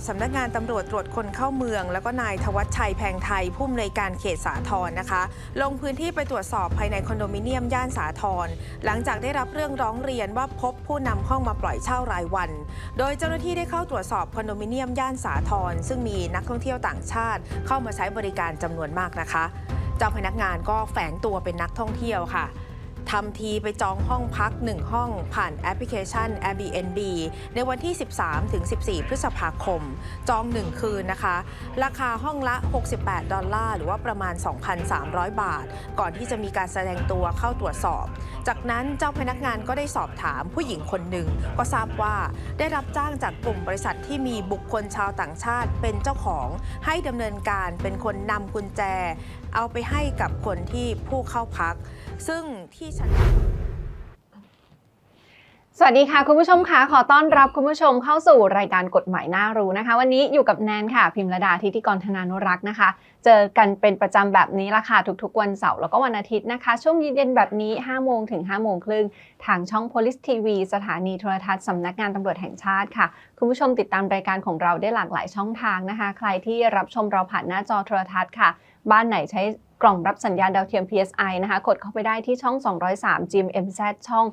กับสำนักงานตำรวจตรวจคนเข้าเมือง แล้วก็นายทวัชชัยแพงไทยผู้อำนวยการเขตสาทรนะคะ ลงพื้นที่ไปตรวจสอบภายในคอนโดมิเนียมย่านสาทรหลังจากได้รับเรื่องร้องเรียนว่าพบผู้นำห้องมาปล่อยเช่ารายวัน โดยเจ้าหน้าที่ได้เข้าตรวจสอบคอนโดมิเนียมย่านสาทรซึ่งมีนักท่องเที่ยวต่างชาติ เข้ามาใช้บริการจำนวนมากนะคะ เจ้าพนักงานก็แฝงตัวเป็นนักท่องเที่ยวค่ะ ทำทีไปจองห้องพัก 1 ห้องผ่านแอปพลิเคชัน Airbnb ในวันที่ 13 ถึง 14 พฤษภาคม จอง 1 คืนนะคะ ราคาห้องละ 68 ดอลลาร์ หรือว่าประมาณ 2,300 บาท ก่อนที่จะมีการแสดงตัวเข้าตรวจสอบ จากนั้นเจ้าพนักงานก็ได้สอบถามผู้หญิงคนหนึ่ง ก็ทราบว่าได้รับจ้างจากกลุ่มบริษัทที่มีบุคคลชาวต่างชาติเป็นเจ้าของให้ดำเนินการเป็นคนนำกุญแจเอาไปให้กับคนที่ผู้เข้าพัก ซึ่งที่ชั้นสวัสดีค่ะ คุณผู้ชมคะขอต้อนรับคุณผู้ชมเข้าสู่รายการกฎหมายน่ารู้นะคะ วันนี้อยู่กับแนนค่ะ พิมระดาทิติกรธนานุรักษ์นะคะ เจอกันเป็นประจำแบบนี้ละค่ะ ทุกๆ วันเสาร์แล้วก็วันอาทิตย์นะคะ ช่วงเย็นๆแบบนี้ 5 โมงถึง 5 โมงครึ่ง ทางช่อง Police TV สถานีโทรทัศน์สำนักงานตำรวจแห่งชาติค่ะ คุณผู้ชมติดตามรายการของเราได้หลากหลายช่องทางนะคะ ใครที่รับชมเราผ่านหน้าจอโทรทัศน์ค่ะ บ้านไหนใช้กล่องรับสัญญาณดาวเทียม PSI นะคะ กดเข้าไปได้ที่ช่อง 203 GMMZ ช่อง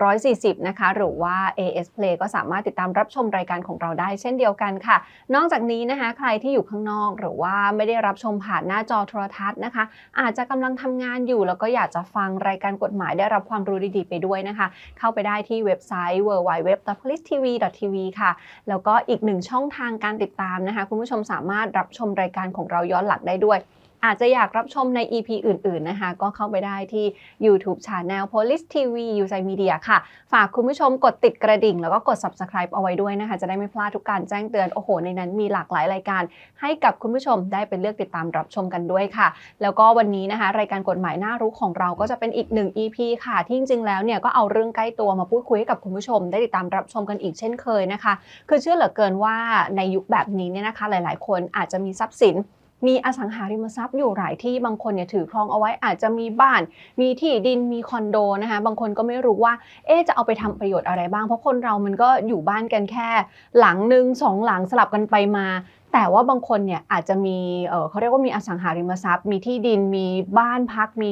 140 นะคะ หรือว่า AS Play ก็สามารถติดตามรับชมรายการของเราได้เช่นเดียวกันค่ะ นอกจากนี้นะคะ ใครที่อยู่ข้างนอก หรือว่าไม่ได้รับชมผ่านหน้าจอโทรทัศน์นะคะ อาจจะกำลังทำงานอยู่ แล้วก็อยากจะฟังรายการกฎหมายได้รับความรู้ดีๆ ไปด้วยนะคะ เข้าไปได้ที่เว็บไซต์ www.policetv.tv ค่ะ แล้วก็อีกหนึ่งช่องทางการติดตามนะคะ คุณผู้ชมสามารถรับชมรายการของเราย้อนหลังได้ด้วย อาจจะอยากรับชมใน EP อื่น ๆ นะคะ ก็เข้าไปได้ที่ YouTube Channel Police TV u s i Media ค่ะ ฝากคุณผู้ชมกดติดกระดิ่ง แล้วก็กด Subscribe เอาไว้ด้วยนะคะ จะได้ไม่พลาดทุกการแจ้งเตือน โอ้โห ในนั้นมีหลากหลายรายการ ให้กับคุณผู้ชมได้ไปเลือกติดตามรับชมกันด้วยค่ะ แล้วก็วันนี้นะคะ รายการกฎหมายน่ารู้ของเราก็จะเป็นอีกหนึ่ง EP ค่ะ ที่จริง ๆ แล้วเนี่ยก็เอาเรื่องใกล้ตัวมาพูดคุยให้กับคุณผู้ชม ได้ติดตามรับชมกันอีกเช่นเคยนะคะ คือเชื่อเหลือเกินว่าในยุคแบบนี้เนี่ยนะคะ หลาย ๆ คนอาจจะมีทรัพย์สิน มีอสังหาริมทรัพย์อยู่หลายที่บางคนเนี่ยถือครองเอาไว้อาจจะมีบ้าน มีที่ดินมีคอนโดนะคะบางคนก็ไม่รู้ว่าเอ๊จะเอาไปทำประโยชน์อะไรบ้าง เพราะคนเรามันก็อยู่บ้านกันแค่ หลังหนึ่งสองหลังสลับกันไปมา แต่ว่าบางคนเนี่ยอาจจะมีเเขาเรียกว่ามีอสังหาริมทรัพย์ มีที่ดินมีบ้านพักมี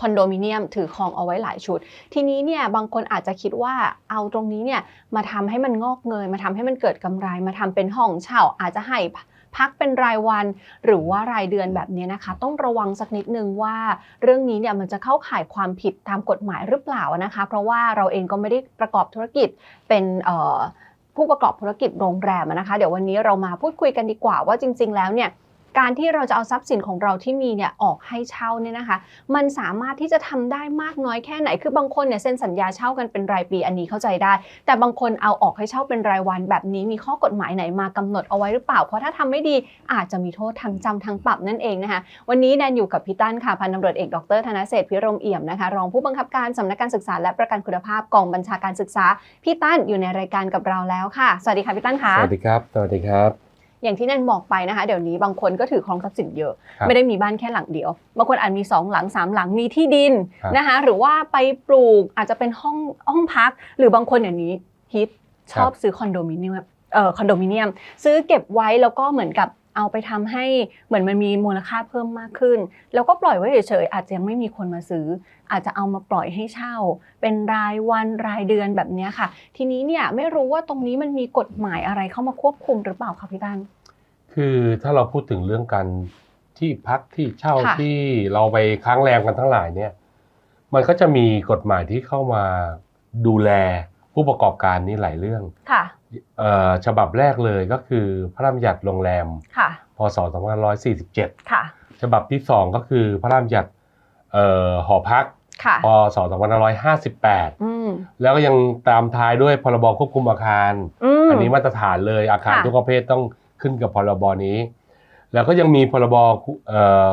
คอนโดมิเนียมถือครองเอาไว้หลายชุด ทีนี้เนี่ยบางคนอาจจะคิดว่าเอาตรงนี้เนี่ยมาทำให้มันงอกเงย มาทำให้มันเกิดกำไร มาทำเป็นห้องเช่าอาจจะให้ พักเป็นรายวัน หรือว่ารายเดือนแบบนี้นะคะ ต้องระวังสักนิดนึงว่า เรื่องนี้เนี่ยมันจะเข้าข่ายความผิดตามกฎหมายหรือเปล่านะคะ เพราะว่าเราเองก็ไม่ได้ประกอบธุรกิจเป็นผู้ประกอบธุรกิจโรงแรมนะคะ เดี๋ยววันนี้เรามาพูดคุยกันดีกว่าว่าจริง ๆ แล้วเนี่ย การที่เราจะเอาทรัพย์สินของเราที่มีเนี่ยออกให้เช่าเนี่ยนะคะ มันสามารถที่จะทำได้มากน้อยแค่ไหน คือบางคนเนี่ยเซ็นสัญญาเช่ากันเป็นรายปีอันนี้เข้าใจได้ แต่บางคนเอาออกให้เช่าเป็นรายวันแบบนี้มีข้อกฎหมายไหนมากำหนดเอาไว้หรือเปล่า เพราะถ้าทำไม่ดีอาจจะมีโทษทางจำทางปรับนั่นเองนะคะ วันนี้แนนอยู่กับพี่ตั้นค่ะพันตำรวจเอกดรธนเศรษฐพิรมเอี่ยมนะคะรองผู้บังคับการสำนักการศึกษาและประกันคุณภาพกองบัญชาการศึกษาพี่ตั้นอยู่ในรายการกับเราแล้วค่ะ สวัสดีค่ะพี่ตั้นค่ะสวัสดีครับสวัสดีครับ อย่างที่แนนบอกไปนะคะ เดี๋ยวนี้บางคนก็ถือครองทรัพย์สินเยอะครับไม่ได้มีบ้านแค่หลังเดียว บางคนอาจมีสองหลังสามหลังมีที่ดินครับนะคะ หรือว่าไปปลูกอาจจะเป็นห้องห้องพัก หรือบางคนอย่างนี้ฮิตชอบซื้อคอนโดมิเนียมเอ่อคอนโดมิเนียม ซื้อเก็บไว้แล้วก็เหมือนกับ เอาไปทำให้เหมือนมันมีมูลค่าเพิ่มมากขึ้น แล้วก็ปล่อยไว้เฉยๆอาจจะยังไม่มีคนมาซื้อ อาจจะเอามาปล่อยให้เช่า เป็นรายวันรายเดือนแบบเนี้ยค่ะ ทีนี้เนี่ยไม่รู้ว่าตรงนี้มันมีกฎหมายอะไรเข้ามาควบคุมหรือเปล่าคะพี่ตั้นคือถ้าเราพูดถึงเรื่องการที่พักที่เช่าค่ะที่เราไปค้างแรมกันทั้งหลายเนี่ย มันก็จะมีกฎหมายที่เข้ามาดูแลผู้ประกอบการนี้หลายเรื่องค่ะเอ่อ ฉบับแรกเลยก็คือพระราชบัญญัติโรงแรมค่ะพศ2547ค่ะฉบับที่สองก็คือพระราชบัญญัติเอ่อหอพักค่ะพศ2558อืมแล้วก็ยังตามท้ายด้วยพรบควบคุมอาคารอืมอันนี้มาตรฐานเลยอาคารค่ะทุกประเภทต้องขึ้นกับพรบนี้ แล้วก็ยังมีพรบเอ่อ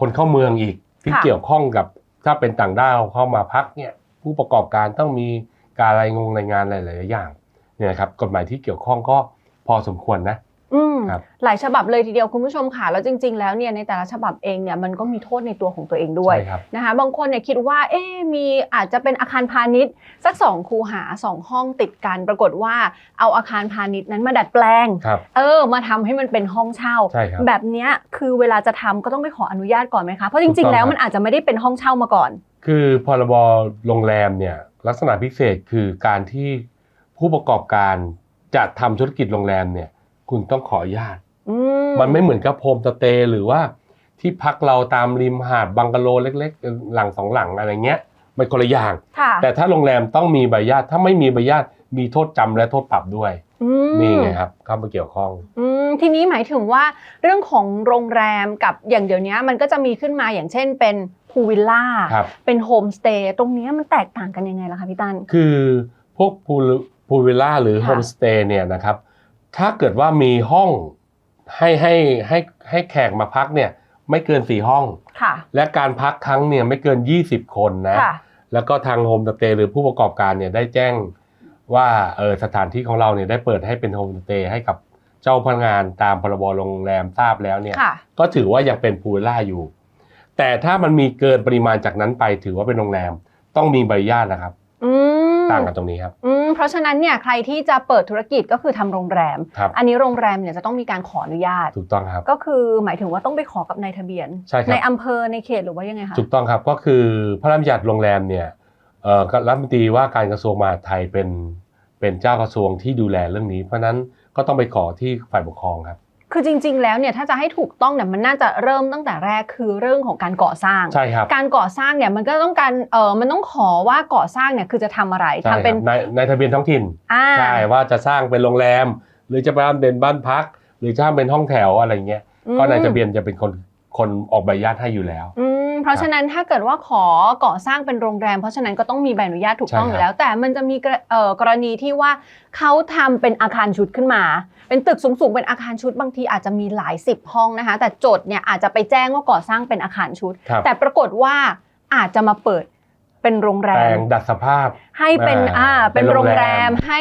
คนเข้าเมืองอีกที่เกี่ยวข้องกับถ้าเป็นต่างด้าวเข้ามาพักเนี่ยผู้ประกอบการต้องมีการรายงงรายงานหลายๆอย่าง เนี่ยนะครับกฎหมายที่เกี่ยวข้องก็พอสมควรนะอืมครับหลายฉบับเลยทีเดียวคุณผู้ชมค่ะแล้วจริง ๆ แล้วเนี่ยในแต่ละฉบับเองเนี่ยมันก็มีโทษในตัวของตัวเองด้วยใช่ครับนะคะบางคนเนี่ยคิดว่าเอ๊ะมีอาจจะเป็นอาคารพาณิชย์ สักสองคูหาสองห้องติดกัน ปรากฏว่าเอาอาคารพาณิชย์นั้นมาดัดแปลงครับเออมาทำให้มันเป็นห้องเช่าใช่ครับแบบเนี้ยคือเวลาจะทำก็ต้องไปขออนุญาตก่อนไหมคะเพราะจถูริกงต้องๆ แล้วครับมันอาจจะไม่ได้เป็นห้องเช่ามาก่อน คือพรบโรงแรมเนี่ยลักษณะพิเศษคือการที่ ผู้ประกอบการจะทำธุรกิจโรงแรมเนี่ย คุณต้องขออนุญาตอืมันไม่เหมือนกับโฮมสเตย์หรือว่า ที่พักเราตามริมหาดบังกะโลเล็ก ๆ หลังสองหลังอะไรเงี้ย มันคนละอย่างค่ะแต่ถ้าโรงแรมต้องมีใบอนุญาตถ้าไม่มีใบอนุญาตมีโทษจำและโทษปรับด้วยอืมนี่ไงครับเข้ามาเกี่ยวข้องอืมทีนี้หมายถึงว่าเรื่องของโรงแรมกับอย่างเดี๋ยวนี้มันก็จะมีขึ้นมาอย่างเช่นเป็นพูวิลล่าครับเป็นโฮมสเตย์ตรงเนี้ยมันแตกต่างกันยังไงล่ะคะพี่ตันคือพวกพูล พูลวิลล่าหรือค่ะโฮมสเตย์เนี่ยนะครับถ้าเกิดว่ามีห้องให้ให้ให้ให้แขกมาพักเนี่ยไม่เกินสี่ห้องค่ะและการพักครั้งเนี่ยไม่เกิน 20 คนนะค่ะแล้วก็ทางโฮมสเตย์หรือผู้ประกอบการเนี่ยได้แจ้งว่าเออสถานที่ของเราเนี่ยได้เปิดให้เป็นโฮมสเตย์ให้กับเจ้าพนักงานตามพรบโรงแรมทราบแล้วเนี่ยค่ะก็ถือว่ายังเป็นพูลวิลล่าอยู่ แต่ถ้ามันมีเกินปริมาณจากนั้นไปถือว่าเป็นโรงแรมต้องมีใบอนุญาตนะครับอืม ต่างกันตรงนี้ครับอืมเพราะฉะนั้นเนี่ยใครที่จะเปิดธุรกิจก็คือทำโรงแรมครับอันนี้โรงแรมเนี่ยจะต้องมีการขออนุญาตถูกต้องครับก็คือหมายถึงว่าต้องไปขอกับนายทะเบียนใช่ครับในอำเภอในเขตหรือว่ายังไงคะถูกต้องครับก็คือพระราชบัญญัติโรงแรมเนี่ยเอ่อรัฐมนตรีว่าการกระทรวงมหาดไทยเป็นเป็นเจ้ากระทรวงที่ดูแลเรื่องนี้ เพราะฉะนั้นก็ต้องไปขอที่ฝ่ายปกครองครับ คือจริง ๆ แล้วเนี่ยถ้าจะให้ถูกต้องเนี่ยมันน่าจะเริ่มตั้งแต่แรกคือเรื่องของการก่อสร้าง ใช่ครับ การก่อสร้างเนี่ยมันก็ต้องการเออมันต้องขอว่าก่อสร้างเนี่ยคือจะทำอะไรใช่คทำรับเป็นในในทะเบียนท้องถิ่นอ่าใช่ว่าจะสร้างเป็นโรงแรม หรือจะเป็นเป็นบ้านพัก หรือจะเป็นห้องแถวอะไรเงี้ยอืมก็ในทะเบียนจะเป็นคนคนออกใบอนุญาตให้อยู่แล้วอืม เพราะฉะนั้นถ้าเกิดว่าขอก่อสร้างเป็นโรงแรม เพราะฉะนั้นก็ต้องมีใบอนุญาตถูกต้องใช่อครับยู่แล้ว แต่มันจะมีกรเอ่อกรณีที่ว่าเขาทำเป็นอาคารชุดขึ้นมา เป็นตึกสูงๆเป็นอาคารชุดบางทีอาจจะมีหลายสิบห้องนะคะแต่โจทย์เนี่ยอาจจะไปแจ้งว่าก่อสร้างเป็นอาคารชุดครับแต่ปรากฏว่าอาจจะมาเปิด เป็นโรงแรแปลมงดัดสภาพ ให้เป็นอ่าอ่าเป็นเป็นโรโรงงแรแรมมให้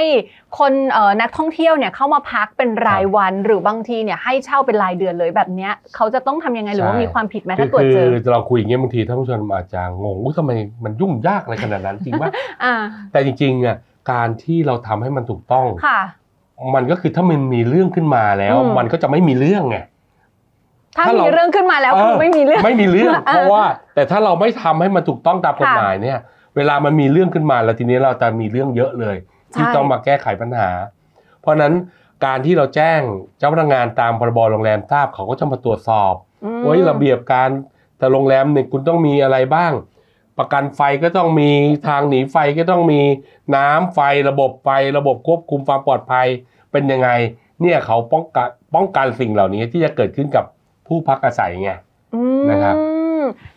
คนเอ่อนักท่องเที่ยวเนี่ยเข้ามาพักเป็นรายวันหรือบางทีเนี่ยให้เช่าเป็นรายเดือนเลยแบบเนี้ยเขาจะต้องทำยังไงหรือว่ามีความผิดไหมคืถ้าตรวจเจอคือเราคุยอย่างเงี้ยบางทีท่านผู้ชมอาจจะงงว่าทำไมมันยุ่งยากอะไรขนาดนั้นจริงปะอ่าแต่จริงๆอะการที่เราทำให้มันถูกต้องค่ะมันก็คือถ้ามันมีเรื่องขึ้นมาแล้วอืมมันก็จะไม่มีเรื่องไง ถ้าถ้ามีเราเรื่องขึ้นมาแล้วคือไม่มีเรื่องไม่มีเรื่องเออเพราะว่า แต่ถ้าเราไม่ทำให้มันถูกต้องตามกฎค่ะหมายเนี่ย เวลามันมีเรื่องขึ้นมาแล้วทีนี้เราจะมีเรื่องเยอะเลย ที่ใช่ต้องมาแก้ไขปัญหา เพราะฉะนั้นการที่เราแจ้งเจ้าพนักงานตามพรบโรงแรมทราบเขาก็จะมาตรวจสอบอืมว่าระเบียบการแต่โรงแรมเนี่ยคุณต้องมีอะไรบ้าง ประกันไฟก็ต้องมีทางหนีไฟก็ต้องมีน้ำไฟระบบไฟระบบควบคุมความปลอดภัยเป็นยังไง เนี่ยเขาป้องกันป้องกันสิ่งเหล่านี้ที่จะเกิดขึ้นกับ ผู้พักอาศัยไงอืมนะครับ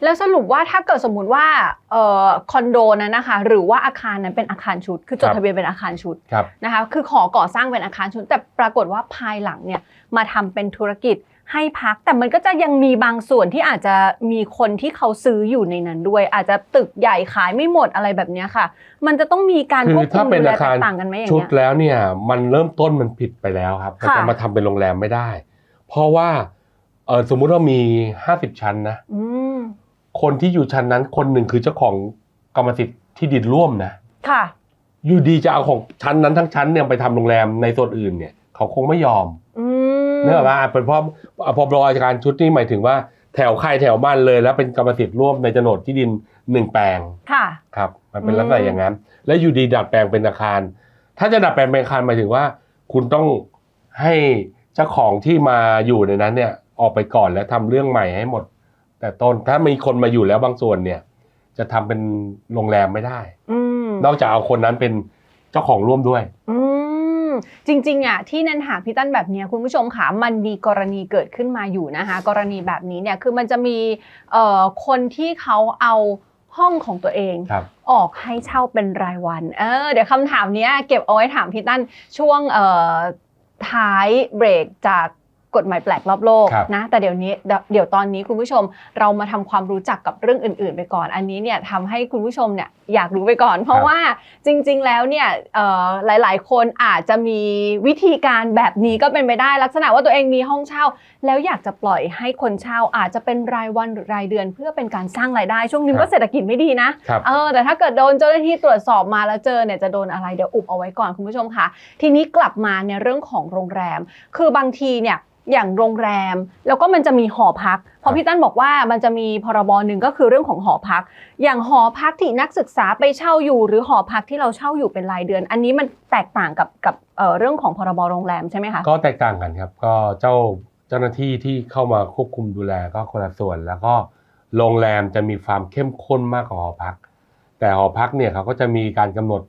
แล้วสรุปว่าถ้าเกิดสมมติว่าเอ่อคอนโดนั้นนะคะ หรือว่าอาคารนั้นเป็นอาคารชุด คือจดครับทะเบียนเป็นอาคารชุดครับนะคะ คือขอก่อสร้างเป็นอาคารชุด แต่ปรากฏว่าภายหลังเนี่ยมาทำเป็นธุรกิจให้พัก แต่มันก็จะยังมีบางส่วนที่อาจจะมีคนที่เขาซื้ออยู่ในนั้นด้วย อาจจะตึกใหญ่ขายไม่หมดอะไรแบบเนี้ยค่ะ มันจะต้องมีการคืควบอคุถ้ามเป็นดูแลอาแตคารกต่างกันไหมอย่างชุดเงี้ยแล้วเนี่ยมันเริ่มต้นมันผิดไปแล้วครับมันค่ะจะมาทำเป็นโรงแรมไม่ได้ เพราะว่าเออสมมุติว่ามี50ชั้นนะอืมคนที่อยู่ชั้นนั้นคนหนึ่งคือเจ้าของกรรมสิทธิ์ที่ดินร่วมนะค่ะ อยู่ดีจะเอาของชั้นนั้นทั้งชั้นเนี่ยไปทำโรงแรมในส่วนอื่นเนี่ย เขาคงไม่ยอมอืมเนื่องจากว่าเป็นเพราะพอบรอาการชุดนี้หมายถึงว่าแถวใครแถวมันเลย แล้วเป็นกรรมสิทธิ์ร่วมในโฉนดที่ดินหนึ่งแปลงค่ะครับ มันเป็นอืมลักษณะอย่างนั้น แล้วอยู่ดีดัดแปลงเป็นอาคาร ถ้าจะดัดแปลงเป็นอาคารหมายถึงว่า คุณต้องให้เจ้าของที่มาอยู่ในนั้นเนี่ย ออกไปก่อนแล้วทำเรื่องใหม่ให้หมด แต่ต้นถ้ามีคนมาอยู่แล้วบางส่วนเนี่ย จะทำเป็นโรงแรมไม่ได้อืมนอกจากเอาคนนั้นเป็นเจ้าของร่วมด้วยอืมจริงๆอะที่นันถามพี่ตั้นแบบเนี้ยคุณผู้ชมค่ะมันมีกรณีเกิดขึ้นมาอยู่นะคะ กรณีแบบนี้เนี่ยคือมันจะมีเอ่อคนที่เขาเอาห้องของตัวเองครับออกให้เช่าเป็นรายวันเออเดี๋ยวคำถามเนี้ยเก็บเอาไว้ถามพี่ตั้นช่วงเอ่อท้ายเบรกจาก กฎหมายแปลกรอบโลกครับนะแต่เดี๋ยวนี้เดี๋ยวเดี๋ยวตอนนี้คุณผู้ชมเรามาทำความรู้จักกับเรื่องอื่น ๆ ไปก่อน อันนี้เนี่ยทำให้คุณผู้ชมเนี่ยอยากรู้ไปก่อน เพราะว่าจริง ๆ แล้วเนี่ยเอ่อหลาย ๆ คนอาจจะมีวิธีการแบบนี้ก็เป็นไปได้ลักษณะว่าตัวเองมีห้องเช่า แล้วอยากจะปล่อยให้คนเช่าอาจจะเป็นรายวันหรือรายเดือน เพื่อเป็นการสร้างรายได้ช่วงนี้ก็เศรษฐกิจไม่ดีนะครับเออแต่ถ้าเกิดโดนเจ้าหน้าที่ตรวจสอบมาแล้วเจอเนี่ยจะโดนอะไรเดี๋ยวอุบเอาไว้ก่อนคุณผู้ชมค่ะ ทีนี้กลับมาในเรื่องของโรงแรม คือบางทีเนี่ยอย่างโรงแรม แล้วก็มันจะมีหอพัก เพราะพี่ตั้นบอกว่ามันจะมีพรบหนึ่งก็คือเรื่องของหอพัก อย่างหอพักที่นักศึกษาไปเช่าอยู่ หรือหอพักที่เราเช่าอยู่เป็นรายเดือน อันนี้มันแตกต่างกับกับเอ่อเรื่องของพรบโรงแรมใช่ไหมคะก็แตกต่างกันครับก็เจ้าเจ้าหน้าที่ที่เข้ามาควบคุมดูแลก็คนละส่วน แล้วก็โรงแรมจะมีความเข้มข้นมากกว่าหอพัก แต่หอพักเนี่ยเขาก็จะมีการกำหนด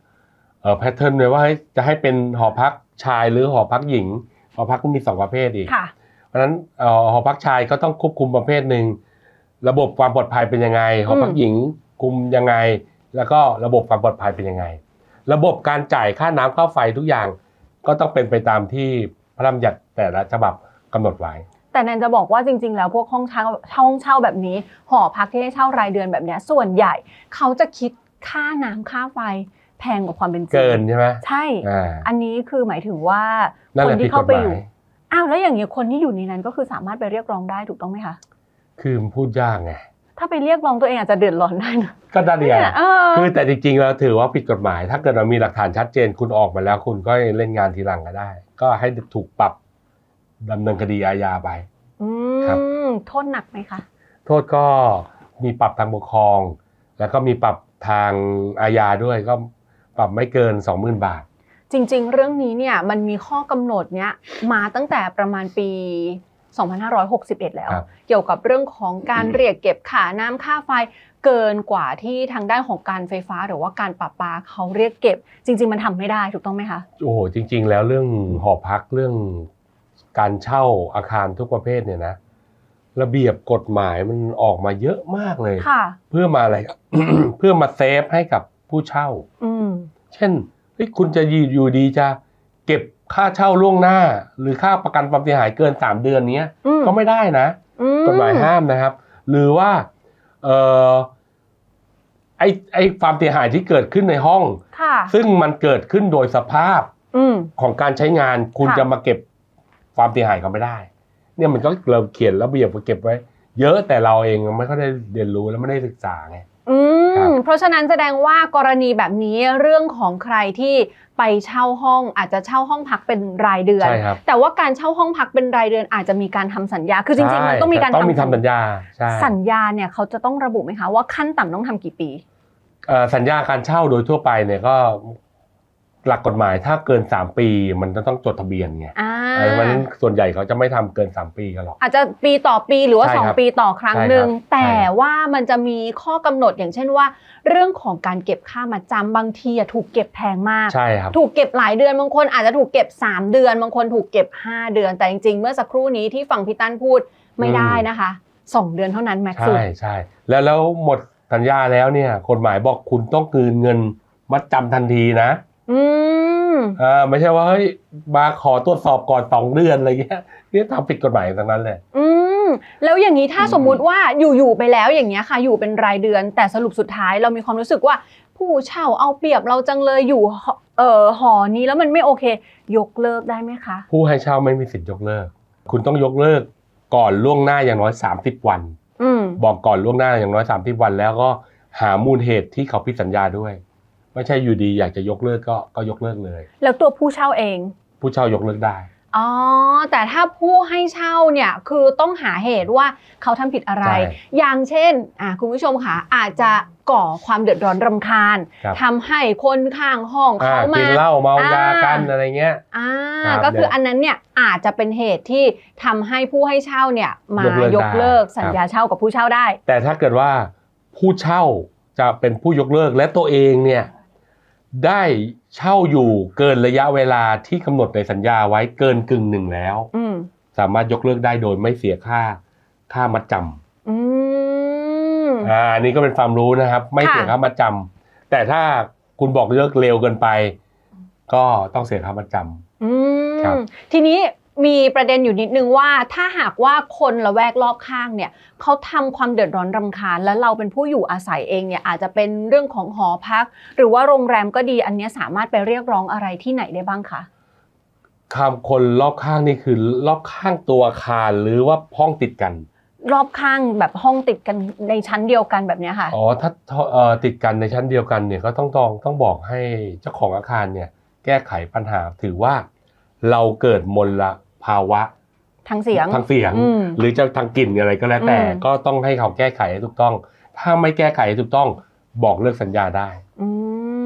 เอ่อแพทเทิร์นเลยว่าเฮ้ยจะให้เป็นหอพักชายหรือหอพักหญิง หอพักก็มีสองประเภทอีกค่ะเพราะฉะนั้นเอ่อหอพักชายก็ต้องควบคุมประเภทหนึ่งระบบความปลอดภัยเป็นยังไงหอพักหญิงคุมยังไง แล้วก็ระบบความปลอดภัยเป็นยังไง ระบบการจ่ายค่าน้ำค่าไฟทุกอย่างก็ต้องเป็นไปตามที่พระราชบัญญัติแต่ละฉบับกำหนดไว้ แต่แนนจะบอกว่าจริง ๆ แล้วพวกห้องเช่าห้องเช่าแบบนี้ หอพักที่ให้เช่ารายเดือนแบบเนี้ยส่วนใหญ่เขาจะคิดค่าน้ำค่าไฟ แพงกว่าความเป็นจริงเกินใช่ไหมใช่อ่าอันนี้คือหมายถึงว่านั่นคแหนละผิที่ดกเข้าฎไปหมาอยู่ยอ้าวแล้วอย่างนี้ยคนที่อยู่ในนั้นก็คือสามารถไปเรียกร้องได้ถูกต้องไหมคะคือมันพูดยากไงถ้าไปเรียกร้องตัวเองอาจจะเดือดร้อนได้นะก็ได้เดียวเนี่ยเออคือแต่จริงๆแล้วถือว่าผิดกฎหมาย ถ้าเกิดเรามีหลักฐานชัดเจนคุณออกมาแล้ว คุณก็เล่นงานทีหลังก็ได้ ก็ให้ถูกปรับดำเนินคดีอาญาไปอืครับมโทษหนักไหมคะ โทษก็มีปรับทางปกครอง แล้วก็มีปรับทางอาญาด้วยก็ ปรับไม่เกิน 20,000 บาท จริง ๆ เรื่องนี้เนี่ยมันมีข้อกำหนดเนี้ยมาตั้งแต่ประมาณปี 2561 แล้วครับเกี่ยวกับเรื่องของการเรียกเก็บค่าน้ำค่าไฟเกินกว่าที่ทางด้านของการไฟฟ้าหรือว่าการประปาเขาเรียกเก็บ จริง ๆ มันทำไม่ได้ถูกต้องไหมคะโอ้โหจริง ๆ แล้วเรื่องหอพักเรื่องการเช่าอาคารทุกประเภทเนี่ยนะระเบียบกฎหมายมันออกมาเยอะมากเลยค่ะเพื่อมาอะไรเพื่อมาเซฟให้กับ ผู้เช่าอืมเช่นเฮ้ยคุณจะอยู่ดีจะเก็บค่าเช่าล่วงหน้า หรือค่าประกันความเสียหายเกิน3เดือนเนี้ยอืมก็ไม่ได้นะอืกฎหมายห้ามนะครับ หรือว่าเออไอไอความเสียหายที่เกิดขึ้นในห้องค่ะซึ่งมันเกิดขึ้นโดยสภาพอืมของการใช้งาน คุณค่ะจะมาเก็บความเสียหายก็ไม่ได้ เนี่ยมันก็เราเขียนระเบียบมาเก็บไว้ เยอะแต่เราเองไม่ค่อยได้เรียนรู้และไม่ได้ศึกษาไงอืครับม เพราะฉะนั้นแสดงว่ากรณีแบบนี้เรื่องของใครที่ไปเช่าห้องอาจจะเช่าห้องพักเป็นรายเดือนใช่ครับแต่ว่าการเช่าห้องพักเป็นรายเดือนอาจจะมีการทำสัญญา คือจริงๆมันต้องมีการต้องมีทำทำสัญญาใช่สัญญาเนี่ยเขาจะต้องระบุไหมคะว่าขั้นต่ำต้องทำกี่ปีเอ่อสัญญาการเช่าโดยทั่วไปเนี่ยก็หลักกฎหมายถ้าเกิน 3 ปีมันจะต้องจดทะเบียนไงอ่า เออเพราะฉะนั้นส่วนใหญ่เขาจะไม่ทำเกิน 3 ปีกันหรอก อาจจะปีต่อปีหรือว่า ใช่ครับ2 ปีต่อครั้งใช่ครับหนึ่ง ใช่แต่ว่ามันจะมีข้อกำหนดอย่างเช่นว่า เรื่องของการเก็บค่ามาจำบางทีอะถูกเก็บแพงมาก ใช่ครับ ถูกเก็บหลายเดือนบางคนอาจจะถูกเก็บ 3 เดือนบางคนถูกเก็บ 5 เดือน แต่จริงๆ เมื่อสักครู่นี้ที่ฟังพี่ตั้นพูดไม่ได้นะคะ 2 เดือนเท่านั้นแม็กซ์สุด ใช่ใช่แล้วแล้วหมดสัญญาแล้วเนี่ยกฎหมายบอกคุณต้องคืนเงินมัดจำทันทีนะ อืม อ่าไม่ใช่ว่าเฮ้ยมาขอตรวจสอบก่อนสองเดือนอะไรเงี้ยนี่ทำผิดกฎหมายทั้งนั้นเลยอืมแล้วอย่างนี้ถ้าอืมสมมุติว่าอยู่ๆไปแล้วอย่างเงี้ยค่ะ อยู่เป็นรายเดือน แต่สรุปสุดท้ายเรามีความรู้สึกว่าผู้เช่าเอาเปรียบเราจังเลยอยู่หอเอ่อหอนี้แล้วมันไม่โอเค ยกเลิกได้ไหมคะ ผู้ให้เช่าไม่มีสิทธิ์ยกเลิก คุณต้องยกเลิกก่อนล่วงหน้าอย่างน้อย 30 วันอืมบอกก่อนล่วงหน้าอย่างน้อย 30 วัน แล้วก็หามูลเหตุที่เขาผิดสัญญาด้วย ไม่ใช่อยู่ดีอยากจะยกเลิกก็ก็ยกเลิกเลย แล้วตัวผู้เช่าเอง ผู้เช่ายกเลิกได้อ๋อแต่ถ้าผู้ให้เช่าเนี่ยคือต้องหาเหตุว่าเขาทำผิดอะไรใช่อย่างเช่นอะคุณผู้ชมค่ะอาจจะก่อความเดือดร้อนรำคาญครับทำให้คนข้างห้องอ่าเขามากินเหล้าเมายาอ่ากันอะไรเงี้ยอ่าครับก็คือเนี่ยอันนั้นเนี่ยอาจจะเป็นเหตุที่ทำให้ผู้ให้เช่าเนี่ยมายกเลิกยกเลิกได้สัญญาเช่ากับผู้เช่าได้ แต่ถ้าเกิดว่าผู้เช่าจะเป็นผู้ยกเลิกและตัวเองเนี่ย ได้เช่าอยู่เกินระยะเวลาที่กำหนดในสัญญาไว้เกินกึ่งหนึ่งแล้ว อืมสามารถยกเลิกได้โดยไม่เสียค่าค่ามัดจอืมำอ่าอันนี้ก็เป็นความรู้นะครับ ไม่เสียค่ะ ค่ามัดจำแต่ถ้าคุณบอกเลิกเร็วเกินไป ก็ต้องเสียค่ามัดจำ อืครับมทีนี้ มีประเด็นอยู่นิดนึงว่าถ้าหากว่าคนละแวกรอบข้างเนี่ยเขาทำความเดือดร้อนรำคาญ แล้วเราเป็นผู้อยู่อาศัยเองเนี่ยอาจจะเป็นเรื่องของหอพัก หรือว่าโรงแรมก็ดีอันเนี้ยสามารถไปเรียกร้องอะไรที่ไหนได้บ้างคะคำคนรอบข้างนี่คือรอบข้างตัวอาคารหรือว่าห้องติดกัน รอบข้างแบบห้องติดกันในชั้นเดียวกันแบบเนี้ยค่ะอ๋อถ้าเอ่อติดกันในชั้นเดียวกันเนี่ยก็ต้องต้องต้องบอกให้เจ้าของอาคารเนี่ยแก้ไขปัญหาถือว่าเราเกิดมล ภาวะทางเสียงทางเสียงอืมหรือจะทางกลิ่นอะไรก็แล้วแต่อืมก็ต้องให้เขาแก้ไขให้ถูกต้อง ถ้าไม่แก้ไขให้ถูกต้องบอกเลิกสัญญาได้อื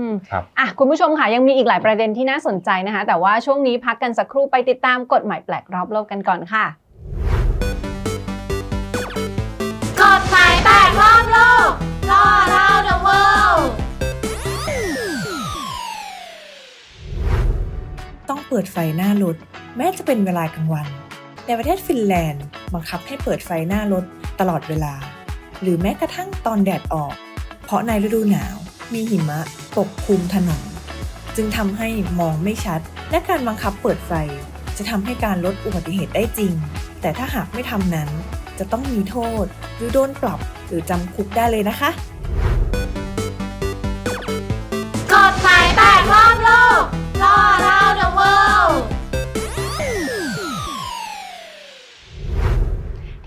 มครับอะคุณผู้ชมค่ะยังมีอีกหลายประเด็นที่น่าสนใจนะคะ แต่ว่าช่วงนี้พักกันสักครู่ไปติดตามกฎหมายแปลกรอบโลกกันก่อนค่ะกฎหมายแตกรอบโลก Law around ต้องเปิดไฟหน้ารถ แม้จะเป็นเวลากลางวัน ในประเทศฟินแลนด์ บังคับให้เปิดไฟหน้ารถตลอดเวลา หรือแม้กระทั่งตอนแดดออก เพราะในฤดูหนาวมีหิมะปกคลุมถนน จึงทำให้มองไม่ชัด และการบังคับเปิดไฟ จะทำให้การลดอุบัติเหตุได้จริง แต่ถ้าหากไม่ทำนั้น จะต้องมีโทษ หรือโดนปรับหรือจำคุกได้เลยนะคะกฎหมายแตกรอบโลก Law around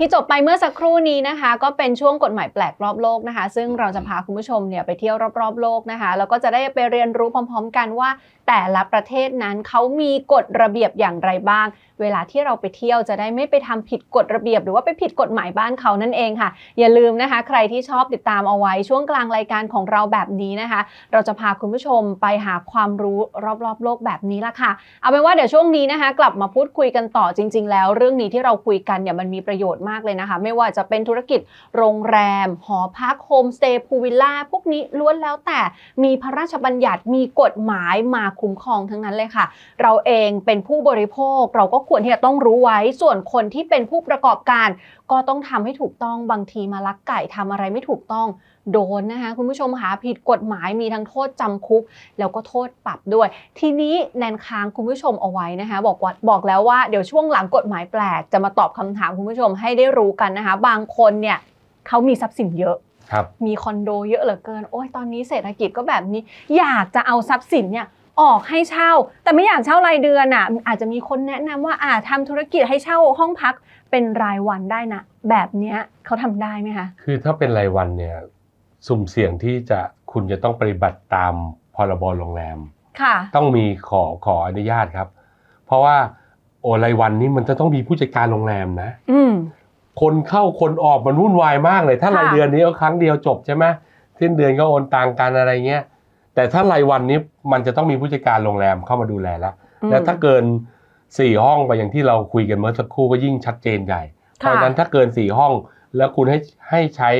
ที่จบไปเมื่อสักครู่นี้นะคะ ก็เป็นช่วงกฎหมายแปลกรอบโลกนะคะ ซึ่งเราจะพาคุณผู้ชมเนี่ยไปเที่ยวรอบๆโลกนะคะแล้วก็จะได้ไปเรียนรู้พร้อม ๆ กันว่า แต่ละประเทศนั้นเขามีกฎระเบียบอย่างไรบ้าง เวลาที่เราไปเที่ยวจะได้ไม่ไปทำผิดกฎระเบียบ หรือว่าไปผิดกฎหมายบ้านเขานั่นเองค่ะ อย่าลืมนะคะ ใครที่ชอบติดตามเอาไว้ช่วงกลางรายการของเราแบบนี้นะคะ เราจะพาคุณผู้ชมไปหาความรู้รอบๆ โลกแบบนี้ละค่ะ เอาเป็นว่าเดี๋ยวช่วงนี้นะคะ กลับมาพูดคุยกันต่อจริง ๆ แล้ว เรื่องนี้ที่เราคุยกันเนี่ยมันมีประโยชน์มากเลยนะคะ ไม่ว่าจะเป็นธุรกิจโรงแรม หอพักโฮมสเตย์พูวิลล่าพวกนี้ล้วนแล้วแต่มีพระราชบัญญัติมีกฎหมายมาคุ้มครองทั้งนั้นเลยค่ะ เราเองเป็นผู้บริโภค เราก็ควรที่จะต้องรู้ไว้ ส่วนคนที่เป็นผู้ประกอบการ ก็ต้องทำให้ถูกต้องบางทีมาลักไก่ทำอะไรไม่ถูกต้องโดนนะคะคุณผู้ชมคะผิดกฎหมายมีทั้งโทษจำคุก แล้วก็โทษปรับด้วย ทีนี้แนนค้างคุณผู้ชมเอาไว้นะคะบอกว่าบอกแล้วว่าเดี๋ยวช่วงหลังกฎหมายแปลกจะมาตอบคำถามคุณผู้ชมให้ได้รู้กันนะคะ บางคนเนี่ยเขามีทรัพย์สินเยอะครับมีคอนโดเยอะเหลือเกิน โอ้ยตอนนี้เศรษฐกิจก็แบบนี้ อยากจะเอาทรัพย์สินเนี่ย ออกให้เช่า แต่ไม่อยากเช่ารายเดือนอะอาจจะมีคนแนะนำว่าอ่าทำธุรกิจให้เช่าห้องพักเป็นรายวันได้นะแบบเนี้ยเขาทำได้ไหมคะคือถ้าเป็นรายวันเนี่ยสุ่มเสี่ยงที่จะคุณจะต้องปฏิบัติตามพรบโรงแรมค่ะ ต้องมีขอขออนุญาตครับ เพราะว่าโอ้รายวันนี้มันจะต้องมีผู้จัดการโรงแรมนะอืมคนเข้าคนออกมันวุ่นวายมากเลย ถ้าค่ะรายเดือนนี้ก็ครั้งเดียวจบใช่ไหมสิ้นเดือนก็โอนตังกันอะไรเงี้ย แต่ถ้ารายวันนี้มันจะต้องมีผู้จัดการโรงแรมเข้ามาดูแลแล้วอืมแล้วถ้าเกินสี่ห้องไปอย่างที่เราคุยกันเมื่อสักครู่ก็ยิ่งชัดเจนใหญ่เพค่ะราะฉะนั้นถ้าเกินสี่ห้องแล้วคุณให้ให้ใช้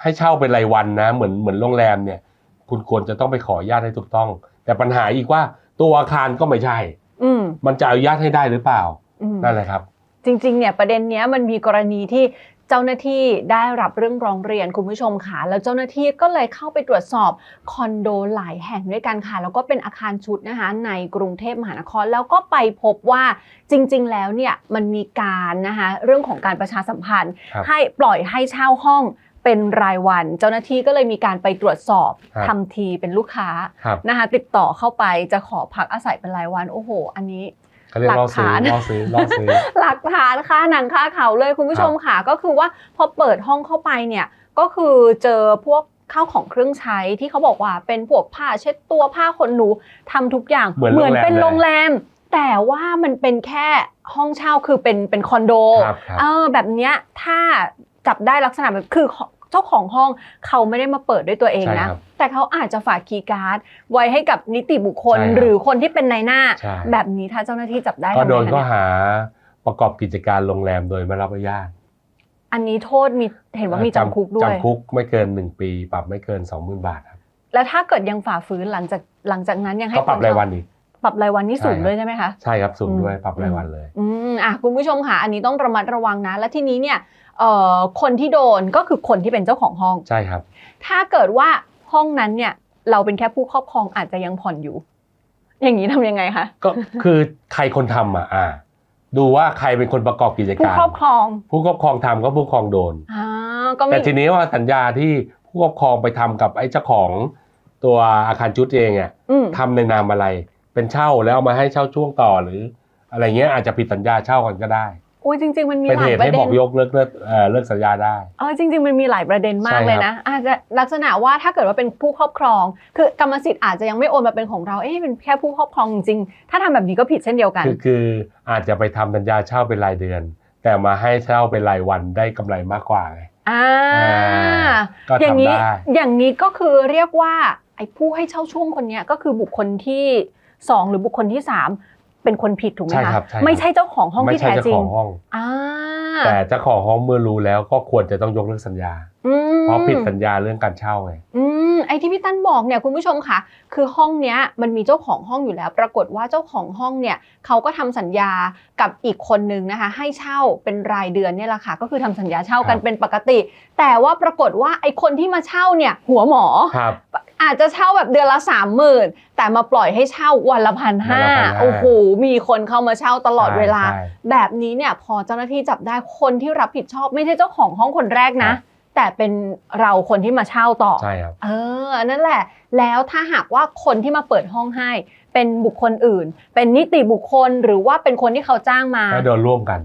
ให้เช่าเป็นรายวันนะ เหมือนเหมือนโรงแรมเนี่ย คุณควรจะต้องไปขออนุญาตให้ถูกต้อง แต่ปัญหาอีกว่าตัวอาคารก็ไม่ใช่อืมมันจะอนุญาตให้ได้หรือเปล่าอืมนั่นแหละครับ จริงๆเนี่ยประเด็นเนี้ยมันมีกรณีที่ เจ้าหน้าที่ได้รับเรื่องร้องเรียนคุณผู้ชมค่ะ แล้วเจ้าหน้าที่ก็เลยเข้าไปตรวจสอบคอนโดหลายแห่งด้วยกันค่ะ แล้วก็เป็นอาคารชุดนะคะในกรุงเทพมหานคร แล้วก็ไปพบว่าจริง ๆ แล้วเนี่ยมันมีการนะคะเรื่องของการประชาสัมพันธ์ครับให้ปล่อยให้เช่าห้องเป็นรายวัน เจ้าหน้าที่ก็เลยมีการไปตรวจสอบครับทำทีเป็นลูกค้าครับนะคะติดต่อเข้าไปจะขอพักอาศัยเป็นรายวันโอ้โห อันนี้ เขาเรียกล่อซื้อหลักฐานล่อซื้อล่อซื้อหลักฐานค่าหนังค่าเขาเลยคุณผู้ชมค่ะก็คือว่าพอเปิดห้องเข้าไปเนี่ยก็คือเจอพวกข้าวของเครื่องใช้ที่เขาบอกว่าเป็นพวกผ้าเช็ดตัวผ้าขนหนูทำทุกอย่างเหมือนโรงแรมเป็นเลยโรงแรม แต่ว่ามันเป็นแค่ห้องเช่าคือเป็นเป็นคอนโดครับครับเออแบบเนี้ยถ้าจับได้ลักษณะแบบคือเจ้าของห้องเขาไม่ได้มาเปิดด้วยตัวเองใช่นะครับแต่เขาอาจจะฝากคีย์การ์ดไว้ให้กับนิติบุคคลใช่ครับหรือคนที่เป็นนายหน้าใช่แบบนี้ถ้าเจ้าหน้าที่จับได้ก็ทำไงโดนคะข้อเนี่ยหาประกอบกิจการโรงแรมโดยไม่รับอนุญาตอันนี้โทษมีเห็นว่ามีจำคุกด้วยจำคุกไม่เกิน1ปี ปรับไม่เกิน20,000บาทครับแล้วถ้าเกิดยังฝ่าฝืนหลังจากหลังจากนั้นยังให้ก็ปรับคนรายวันอีก ปรับรายวันนี่สูงใช่ครับด้วยใช่ไหมคะใช่ครับสูงอืมด้วยปรับรายวันเลยอืมอะคุณผู้ชมค่ะอันนี้ต้องระมัดระวังนะ และทีนี้เนี่ยเอ่อคนที่โดนก็คือคนที่เป็นเจ้าของห้องใช่ครับ ถ้าเกิดว่าห้องนั้นเนี่ย เราเป็นแค่ผู้ครอบครองอาจจะยังผ่อนอยู่ อย่างนี้ทำยังไงคะก็คือใครคนทำอะอ่าดูว่าใครเป็นคนประกอบกิจผู้การครอบครอง ผู้ครอบครองทำก็ผู้ครอบครองโดนอ่าก็ไม่แต่ทีนี้ว่าสัญญาที่ผู้ครอบครองไปทำกับไอ้เจ้าของตัวอาคารชุดเองอะอืมทำในนามอะไร เป็นเช่าแล้วเอามาให้เช่าช่วงต่อหรือ อะไรเงี้ยอาจจะผิดสัญญาเช่ากันก็ได้อุ้ยจริง ๆ มันมีเป็นหลาเหยตุประให้เด็บอน กยกเลิกเลิกเอ่อเลิกสัญญาได้ เออจริงๆมันมีหลายประเด็นมากใช่ครับ เลยนะอาจจะลักษณะว่าถ้าเกิดว่าเป็นผู้ครอบครอง คือกรรมสิทธิ์อาจจะยังไม่โอนมาเป็นของเราเอ๊ะเป็นแค่ผู้ครอบครองจริงๆถ้าทำแบบนี้ก็ผิดเช่นเดียวกัน คือคืออาจจะไปทำสัญญาเช่าเป็นรายเดือน แต่มาให้เช่าเป็นรายวันได้กำไรมากกว่าไง อ่าอ่าก็อย่างทำนี้ได้อย่างนี้ก็คือเรียกว่าไอ้ผู้ให้เช่าช่วงคนเนี้ยก็คือบุคคลที่ สองหรือบุคคลที่สามเป็นคนผิดถูกไหมใช่คะครับใช่ครับไม่ใช่เจ้าของห้องไม่ที่ใช่แท้เจ้าจริขงองห้องอ่าแต่เจ้าของห้องเมื่อรู้แล้วก็ควรจะต้องยกเลิกสัญญาอืมเพราะผิดสัญญาเรื่องการเช่าไงอืมไอ้ที่พี่ตั้นบอกเนี่ยคุณผู้ชมค่ะ คือห้องเนี้ยมันมีเจ้าของห้องอยู่แล้ว ปรากฏว่าเจ้าของห้องเนี่ยเขาก็ทำสัญญากับอีกคนนึงนะคะ ให้เช่าเป็นรายเดือนเนี่ยแหละค่ะ ก็คือทำสัญญาเช่ากันครับเป็นปกติ แต่ว่าปรากฏว่าไอ้คนที่มาเช่าเนี่ยหัวหมอครับ อาจจะเช่าแบบเดือนละสามหมื่นแต่มาปล่อยให้เช่าวันละพันห้าวันละ1,500โอ้โหมีคนเข้ามาเช่าตลอดเวลาใช่แบบนี้เนี่ยพอเจ้าหน้าที่จับได้คนที่รับผิดชอบไม่ใช่เจ้าของห้องคนแรกนะครับแต่เป็นเราคนที่มาเช่าต่อใช่ครับเออนั่นแหละ แล้วถ้าหากว่าคนที่มาเปิดห้องให้เป็นบุคคลอื่น เป็นนิติบุคคลหรือว่าเป็นคนที่เขาจ้างมาก็โดนร่วมกัน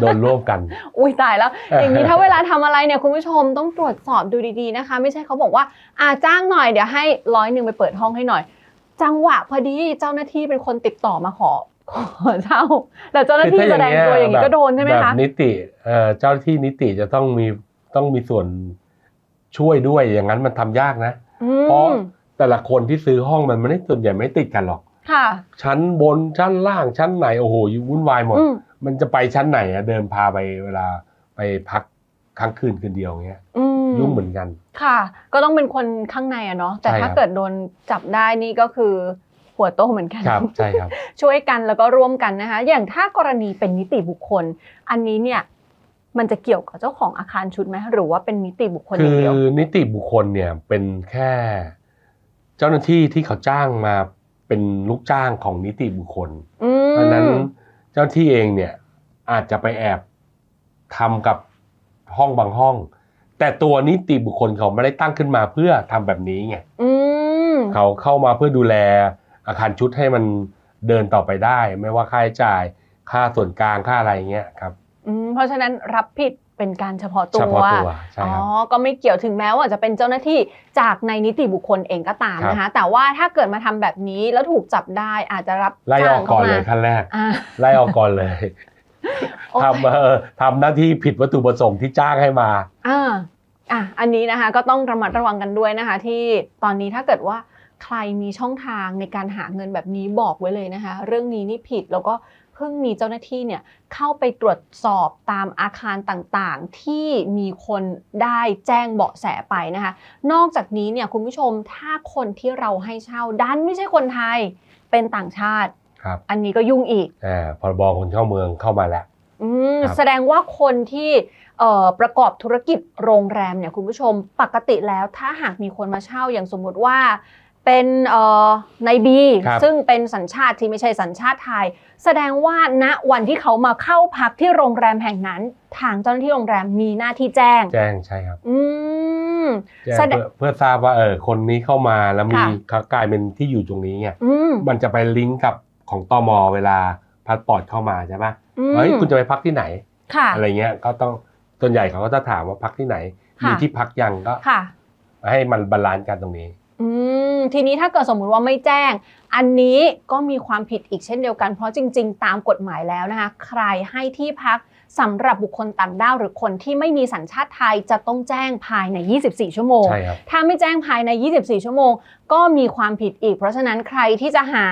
โดนร่วมกัน อุ้ยตายแล้ว อย่างนี้ถ้าเวลาทำอะไรเนี่ยคุณผู้ชมต้องตรวจสอบดูดีๆนะคะ ไม่ใช่เขาบอกว่าอ่าจ้างหน่อยเดี๋ยวให้ร้อยหนึ่งไปเปิดห้องให้หน่อย จังหวะพอดีเจ้าหน้าที่เป็นคนติดต่อมาขอขอเช่าแล้วเจ้าหน้าที่แสดงตัวอย่างนี้ก็โดนใช่ไหมแบคะบนิติเอ่อเจ้าหน้าที่นิติจะต้องมีต้องมีส่วนช่วยด้วยอย่างนั้นมันทำยากนะอืเพราะมแต่ละคนที่ซื้อห้องมันไม่ได้ส่วนใหญ่ไม่ติดกันหรอกค่ะชั้นบนชั้นล่างชั้นไหนโอ้โหวุ่นวายหมดอื มมันจะไปชั้นไหนอะเดินพาไปเวลาไปพักค้างคืนคืนเดียวเงี้ยอืมยุ่งเหมือนกัน ค่ะ ก็ต้องเป็นคนข้างในอะเนาะแต่ใช่ครับถ้าเกิดโดนจับได้นี่ก็คือหัวโตเหมือนกันครับใช่ครับ ช่วยกันแล้วก็ร่วมกันนะคะ อย่างถ้ากรณีเป็นนิติบุคคล อันนี้เนี่ยมันจะเกี่ยวกับเจ้าของอาคารชุดไหมหรือว่าเป็นนิติบุคคลอคืย่างอเดียวนิติบุคคลเนี่ยเป็นแค่ เจ้าหน้าที่ที่เขาจ้างมาเป็นลูกจ้างของนิติบุคคลอืมเพราะฉะนั้นเจ้าหน้าที่เองเนี่ยอาจจะไปแอบทำกับห้องบางห้อง แต่ตัวนิติบุคคลเขาไม่ได้ตั้งขึ้นมาเพื่อทำแบบนี้ไงอืมเขาเข้ามาเพื่อดูแลอาคารชุดให้มันเดินต่อไปได้ ไม่ว่าค่าใช้จ่ายค่าส่วนกลางค่าอะไรเงี้ยครับอืมเพราะฉะนั้นรับผิด เป็นการเฉพาะตัวเฉพาะตัวใช่อ๋อครับก็ไม่เกี่ยวถึงแม้ว่าจะเป็นเจ้าหน้าที่จากในนิติบุคคลเองก็ตามครับนะคะ แต่ว่าถ้าเกิดมาทำแบบนี้แล้วถูกจับได้อาจจะรับไล่อจ้าองกก่เข้าอนเลมายขั้นแรกอ่าไล่ออกก่อนเลยโอ้ยทำเออทำหน้าที่ผิดวัตถุประสงค์ที่จ้างให้มาอ่าอะอันนี้นะคะก็ต้องระมัดระวังกันด้วยนะคะ ที่ตอนนี้ถ้าเกิดว่าใครมีช่องทางในการหาเงินแบบนี้บอกไว้เลยนะคะ เรื่องนี้นี่ผิดแล้วก็เพิ่งมีเจ้าหน้าที่เนี่ยเข้าไปตรวจสอบตามอาคารต่างๆ ที่มีคนได้แจ้งเบาะแสไปนะคะ นอกจากนี้เนี่ยคุณผู้ชมถ้าคนที่เราให้เช่าดันไม่ใช่คนไทยเป็นต่างชาติครับอันนี้ก็ยุ่งอีกอ่าพรบคนเข้าเมืองเข้ามาแล้วอืมครับแสดงว่าคนที่เอ่อประกอบธุรกิจโรงแรมเนี่ยคุณผู้ชมปกติแล้วถ้าหากมีคนมาเช่าอย่างสมมุติว่า เป็นเอ่อในบีครับซึ่งเป็นสัญชาติที่ไม่ใช่สัญชาติไทย แสดงว่าณวันที่เขามาเข้าพักที่โรงแรมแห่งนั้น ทางเจ้าหน้าที่โรงแรมมีหน้าที่แจ้ง แจ้งใช่ครับอืม แจ้งแสดงเพื่อเพื่อทราบว่าเออคนนี้เข้ามาแล้วมีค่ะ เขากลายเป็นที่อยู่ตรงนี้ไงอืมมันจะไปลิงก์กับของตมเวลาพาสปอร์ตเข้ามาใช่ไหมอืมเฮ้ยคุณจะไปพักที่ไหน ค่ะ อะไรเงี้ยก็ต้องส่วนใหญ่เขาก็จะถามว่าพักที่ไหน ค่ะ มีที่พักยังก็ค่ะ ให้มันบาลานซ์กันตรงนี้ อืมทีนี้ถ้าเกิดสมมุติว่าไม่แจ้ง อันนี้ก็มีความผิดอีกเช่นเดียวกัน เพราะจริง ๆ ตามกฎหมายแล้วนะคะ ใครให้ที่พักสำหรับบุคคลต่างด้าวหรือคนที่ไม่มีสัญชาติไทยจะต้องแจ้งภายใน 24 ชั่วโมง ใช่ครับ ถ้าไม่แจ้งภายใน 24 ชั่วโมง ก็มีความผิดอีก เพราะฉะนั้นใครที่จะหา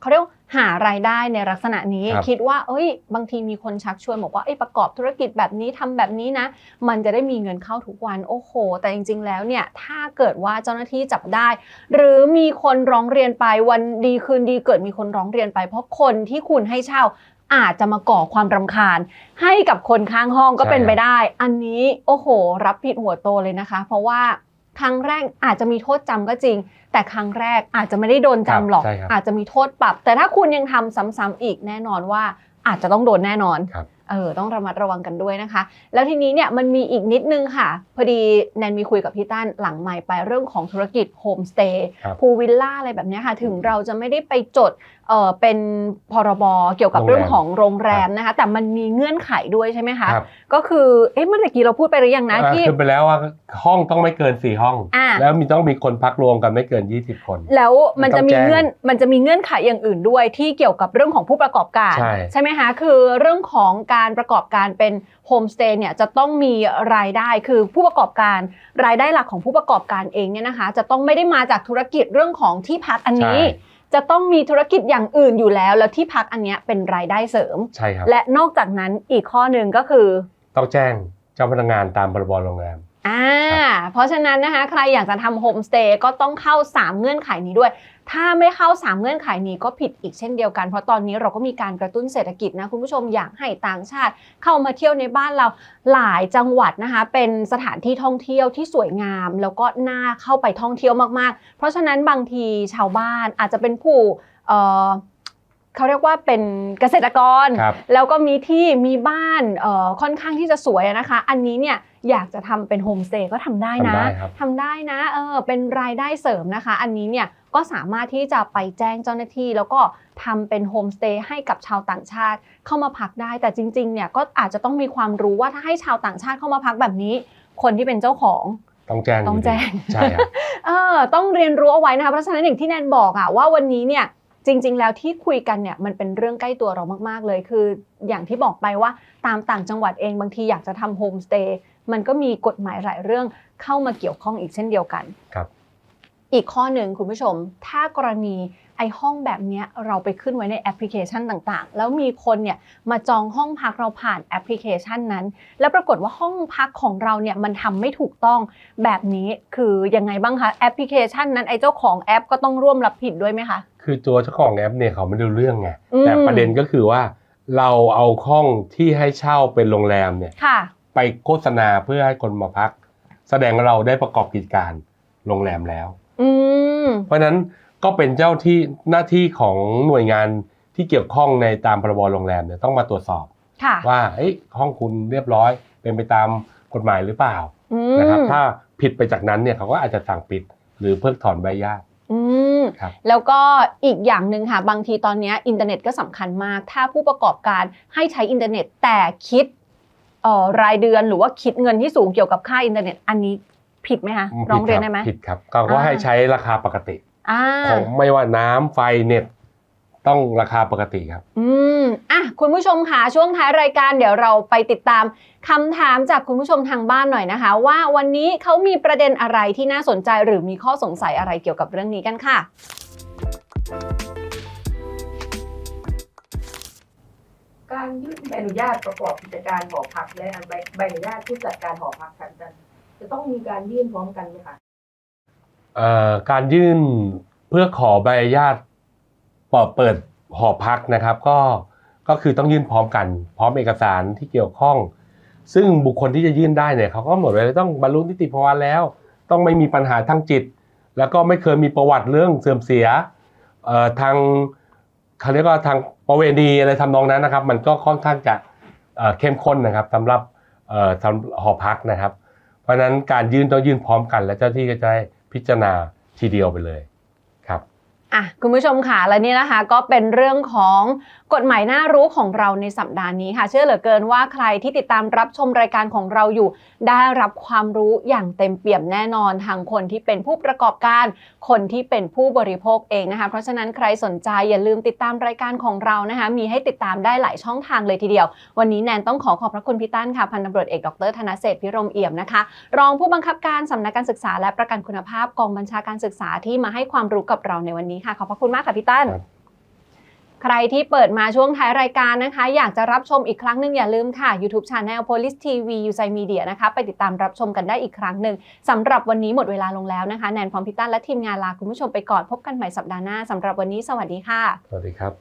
เขาเรียกว่า หารายได้ในลักษณะนี้ครับคิดว่า เอ้ย บางทีมีคนชักชวนบอกว่าเอ้ยประกอบธุรกิจแบบนี้ทำแบบนี้นะ มันจะได้มีเงินเข้าทุกวันโอ้โห แต่จริง ๆ แล้วเนี่ยถ้าเกิดว่าเจ้าหน้าที่จับได้ หรือมีคนร้องเรียนไปวันดีคืนดีเกิดมีคนร้องเรียนไป เพราะคนที่คุณให้เช่าอาจจะมาก่อความรำคาญ ให้กับคนข้างห้องก็ใช่เป็นไปครับได้ อันนี้โอ้โห รับผิดหัวโตเลยนะคะ เพราะว่า ครั้งแรกอาจจะมีโทษจำก็จริง แต่ครั้งแรกอาจจะไม่ได้โดนจำหรอกใช่ครับอาจจะมีโทษปรับ แต่ถ้าคุณยังทำซ้ำๆอีกแน่นอนว่าอาจจะต้องโดนแน่นอนครับเออต้องระมัดระวังกันด้วยนะคะ แล้วทีนี้เนี่ยมันมีอีกนิดนึงค่ะ พอดีแนนมีคุยกับพี่ตั้นหลังใหม่ไปเรื่องของธุรกิจโฮมสเตย์ครับพูวิลล่าอะไรแบบเนี้ยค่ะ ถึงเราจะไม่ได้ไปจดเออเป็นพรบเกี่ยวกับโรงแรมเรื่องของโรงแรมนะคะแต่มันมีเงื่อนไขด้วยใช่ไหมคะครับก็คือเอ๊ะเมื่อกี้เราพูดไปหรือยังนะอ่าที่ขึ้นไปแล้วว่าห้องต้องไม่เกินสี่ห้องอ่าแล้วมีต้องมีคนพักรวมกันไม่เกิน 20 คน แล้วมันจะมีต้องแจ้งเงื่อนมันจะมีเงื่อนไขอย่างอื่นด้วย ที่เกี่ยวกับเรื่องของผู้ประกอบการใช่ไหมคะคือเรื่องของการประกอบการเป็นโฮมสเตย์เนี่ยจะต้องมีรายได้คือผู้ประกอบการรายได้หลักของผู้ประกอบการเองเนี่ยนะคะ จะต้องไม่ได้มาจากธุรกิจเรื่องของที่พักอันนี้ใช่ จะต้องมีธุรกิจอย่างอื่นอยู่แล้ว แล้วที่พักอันเนี้ยเป็นรายได้เสริม ใช่ครับ และนอกจากนั้นอีกข้อหนึ่งก็คือ ต้องแจ้งเจ้าพนักงานตามพรบโรงแรมอ่าเพราะฉะนั้นนะคะใครอยากจะทำโฮมสเตย์ก็ต้องเข้า 3 เงื่อนไขนี้ด้วย ถ้าไม่เข้า 3 เงื่อนไขนี้ก็ผิดอีกเช่นเดียวกัน เพราะตอนนี้เราก็มีการกระตุ้นเศรษฐกิจนะ คุณผู้ชมอยากให้ต่างชาติ เข้ามาเที่ยวในบ้านเราหลายจังหวัดนะคะ เป็นสถานที่ท่องเที่ยวที่สวยงาม แล้วก็น่าเข้าไปท่องเที่ยวมากๆ เพราะฉะนั้นบางทีชาวบ้านอาจจะเป็นผู้เอ่อเขาเรียกว่าเป็นเกษตรกรครับแล้วก็มีที่มีบ้านเอ่อค่อนข้างที่จะสวยอะนะคะ อันนี้เนี่ย อยากจะทำเป็นโฮมสเตย์ก็ทำได้นะทำได้ครับทำได้นะเออเป็นรายได้เสริมนะคะ อันนี้เนี่ยก็สามารถที่จะไปแจ้งเจ้าหน้าที่ แล้วก็ทำเป็นโฮมสเตย์ให้กับชาวต่างชาติเข้ามาพักได้ แต่จริงๆเนี่ยก็อาจจะต้องมีความรู้ว่าถ้าให้ชาวต่างชาติเข้ามาพักแบบนี้ คนที่เป็นเจ้าของต้องแจ้งต้องยู่ดีแจ้งใช่ครับเออต้องเรียนรู้เอาไว้นะคะเพราะฉะนั้นอย่างที่แนนบอกอะว่าวันนี้เนี่ยจริง ๆ แล้วที่คุยกันเนี่ยมันเป็นเรื่องใกล้ตัวเรามาก ๆ เลย คืออย่างที่บอกไปว่าตามต่างจังหวัดเองบางทีอยากจะทำโฮมสเตย์มันก็มีกฎหมายหลายเรื่องเข้ามาเกี่ยวข้องอีกเช่นเดียวกันครับ อีกข้อหนึ่งคุณผู้ชม ถ้ากรณีไอห้องแบบเนี้ยเราไปขึ้นไว้ในแอปพลิเคชันต่างๆ แล้วมีคนเนี่ยมาจองห้องพักเราผ่านแอปพลิเคชันนั้น แล้วปรากฏว่าห้องพักของเราเนี่ยมันทำไม่ถูกต้องแบบนี้คือยังไงบ้างคะแอปพลิเคชันนั้นไอเจ้าของแอปก็ต้องร่วมรับผิดด้วยไหมคะคือตัวเจ้าของแอปเนี่ยเขาไม่รู้เรื่องไงอืมแต่ประเด็นก็คือว่า เราเอาห้องที่ให้เช่าเป็นโรงแรมเนี่ยค่ะ ไปโฆษณาเพื่อให้คนมาพัก แสดงว่าเราได้ประกอบกิจการโรงแรมแล้วอืมเพราะฉะนั้นก็เป็นเจ้าที่หน้าที่ของหน่วยงานที่เกี่ยวข้องในตามพรบโรงแรมเนี่ยต้องมาตรวจสอบค่ะว่าเอ้ยห้องคุณเรียบร้อย เป็นไปตามกฎหมายหรือเปล่าอืนะครับมถ้าผิดไปจากนั้นเนี่ยเขาก็อาจจะสั่งปิด หรือเพิกถอนใบอนุญาตอืมครับแล้วก็อีกอย่างหนึ่งค่ะ บางทีตอนเนี้ยอินเทอร์เน็ตก็สำคัญมาก ถ้าผู้ประกอบการให้ใช้อินเทอร์เน็ตแต่คิดเอ่อ รายเดือนหรือว่าคิดเงินที่สูงเกี่ยวกับค่าอินเทอร์เน็ตอันนี้ผิดไหมคะร้องเรียนได้ไหมผิดครับเขาก็อ่าให้ใช้ราคาปกติอ่าของไม่ว่าน้ำไฟเน็ตต้องราคาปกติครับ อืมอะคุณผู้ชมค่ะช่วงท้ายรายการเดี๋ยวเราไปติดตามคำถามจากคุณผู้ชมทางบ้านหน่อยนะคะ ว่าวันนี้เขามีประเด็นอะไรที่น่าสนใจหรือมีข้อสงสัยอะไรเกี่ยวกับเรื่องนี้กันค่ะ ยื่นใบอนุญาตประกอบกิจการหอพักและใบใบอนุญาตผู้จัดการหอพักกันจะจะต้องมีการยื่นพร้อมกันไหมคะเอ่อการยื่นเพื่อขอใบอนุญาตเปิดเปิดหอพักนะครับ ก็ก็คือต้องยื่นพร้อมกัน พร้อมเอกสารที่เกี่ยวข้อง ซึ่งบุคคลที่จะยื่นได้เนี่ยเขาก็หนดไว้ต้องบรรลุนิติภาวะแล้ว ต้องไม่มีปัญหาทางจิต แล้วก็ไม่เคยมีประวัติเรื่องเสื่อมเสียทาง เขาเรียกว่าทางประเวณีอะไรทำนองนั้นนะครับ มันก็ค่อนข้างจะเเข้มข้นนะครับสำหรับเอ่อสำหอพักนะครับ เพราะฉะนั้นการยื่นต้องยื่นพร้อมกัน และเจ้าที่ก็จะได้พิจารณาทีเดียวไปเลยครับอะคุณผู้ชมค่ะและนี่นะคะก็เป็นเรื่องของ กฎหมายน่ารู้ของเราในสัปดาห์นี้ค่ะ เชื่อเหลือเกินว่าใครที่ติดตามรับชมรายการของเราอยู่ ได้รับความรู้อย่างเต็มเปี่ยมแน่นอนทางคนที่เป็นผู้ประกอบการ คนที่เป็นผู้บริโภคเองนะคะ เพราะฉะนั้นใครสนใจอย่าลืมติดตามรายการของเรานะคะ มีให้ติดตามได้หลายช่องทางเลยทีเดียว วันนี้แนนต้องขอขอบพระคุณพี่ตั้นค่ะพันตำรวจเอกดรธนเศษพิรมเอี่ยมนะคะ รองผู้บังคับการสำนักการศึกษาและประกันคุณภาพกองบัญชาการศึกษาที่มาให้ความรู้กับเราในวันนี้ค่ะขอบพระคุณมากค่ะพี่ตั้น ใครที่เปิดมาช่วงท้ายรายการนะคะ อยากจะรับชมอีกครั้งหนึ่งอย่าลืมค่ะ YouTube Channel Police TV ยูไซมีเดียนะคะ ไปติดตามรับชมกันได้อีกครั้งหนึ่งสำหรับวันนี้หมดเวลาลงแล้วนะคะ แนนพร้อมพิตตันและทีมงานลาคุณผู้ชมไปก่อนพบกันใหม่สัปดาห์หน้าสำหรับวันนี้สวัสดีค่ะ สวัสดีครับ